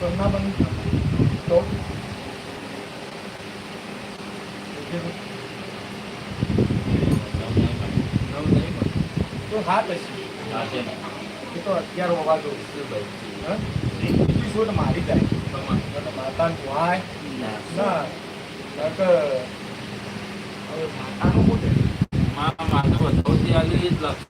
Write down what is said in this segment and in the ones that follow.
ઘરના બંધ તો તો હાથ હશે એ તો અગિયાર વાગો હા? બીજી શોધ મારી જાય. માતા ધોવાય ના. હવે માતાનું શું છે? જ કોઈ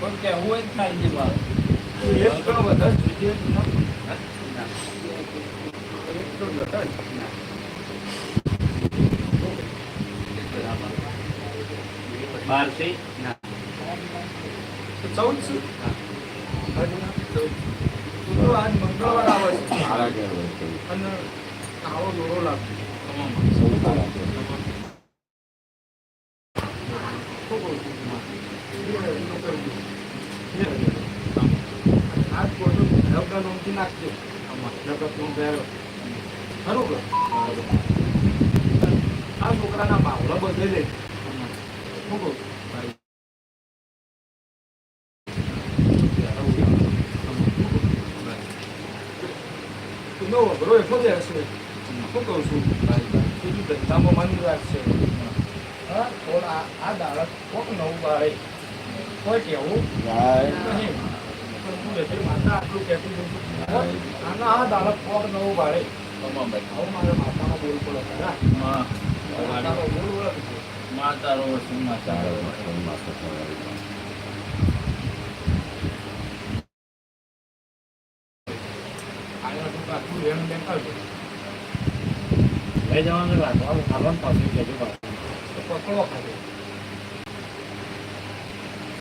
પણ કેવું હોય જ થાય છે મારે એક તો બધા જ વિજય ના. એક તો જ. બારથી તો ચૌદ શું ના. તું આજ મંગળવાર આવે છે અને આવો દોરો લાગશે શું કહું છું? એ એનું કરી દઉં. એ આજ કોટો ધબધા નોંધી નાખજો નકર તું પહેરો. ખરું કે? આ છોકરાના બાવલા બધે લે શું કહું છું? તું નો વગરો એટલો જ હશે શું કહું છું બીજું ધંધામાં મન રાખશે હા થોડ આ આ દાડત કોક નવું બાળે કોઈ કેવું નહીં. માતા આટલું કહેતું હતું આના આ દાડત કોક નવું બાળે આવું મારે માતાનો બોલ પડે ખરા માતાનો બોલ આટલું લેણ દેણ કરજો લઈ જવાનું રાખવાનું ખાવાનું પાછું કહેજો પાછું. પકડો ખાજો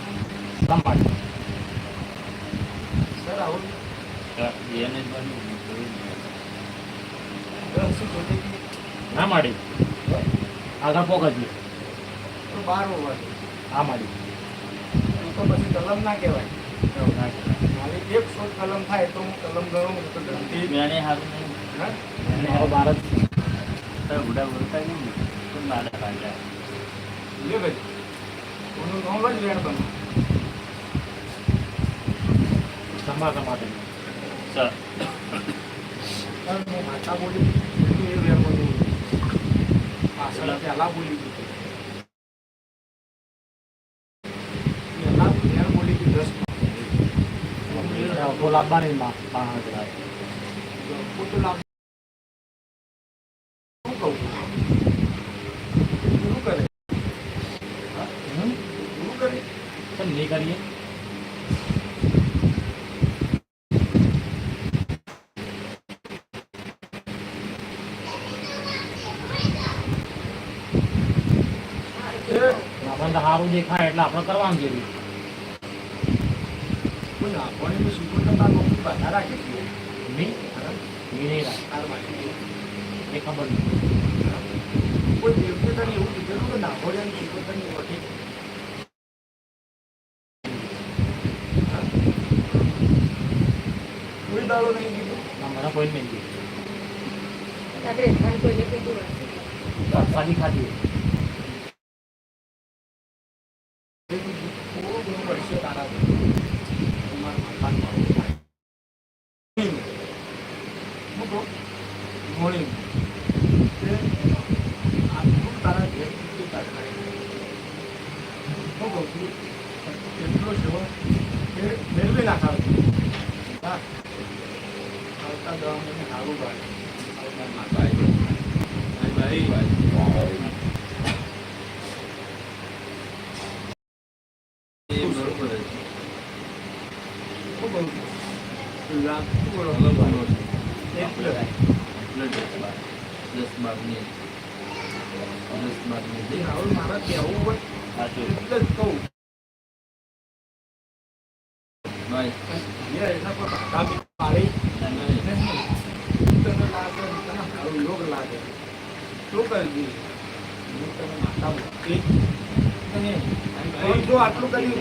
કામ પાછું સર આવું એને જ બન્યું દસ જોડે ના માડી. આગળ પોકજી તો બાર આ માડી. તો પછી કલમ ના કહેવાય. મારી એક શોધ કલમ થાય તો હું કલમ ગણું તો ગણતી. મેને હારું નહીં. હા? એને હારો બાર જ તો બુડા બોલતા નહીં તો મારા રાજા લે ભાઈ. કોનું નામ જ લેણ બને સમાજ માટે સર કારણ કે માતા બોલી એટલું એ વેણ બનવું પાછળ પહેલા બોલી દીધું પહેલા વેણ બોલી હતી દસ તો લાવવાની માં પાંચ હજાર ખોટું લાભ શું કહું શું કરે હમ? શું કરે કેમ નહીં કરીએ એ આપણને તો સારું દેખાય એટલે આપણે કરવાનું જોઈએ સુગર લોકો બધા રાખે છે. નહીં રાખ. એ ખબર નહીં કોઈ દેવતે તને એવું કીધેલું કે નાખોડિયાની સુગર તને કોઈ દાડો નહીં કીધું? ના મને કોઈ નહીં કીધું. ખાલી કોઈને કીધું. ખાધી ઘણું પડશે તારા તમારા માથાનું મારું થાય. હું કહું, ઘોડી. તારા ઘેર. હું કહું છું, એટલો સારું ભાઈ. ભાઈ ભાઈ એ બરોબર જ હું કહું છું લાગતું બોલો અલગ બોલો એ એટલે. એટલે દસ બાર દસ બાર મિનિટ દસ બાર એ મિનિટ હારું મારે કહેવું હોય સાચું એટલે જ કહું ભાઈ એ એના પર આગામી પાડી નહીં. તને લાગે તને સારું યોગ લાગે શું કરી દઈશ હું તને માતા મૂકી તને જો આટલું કર્યું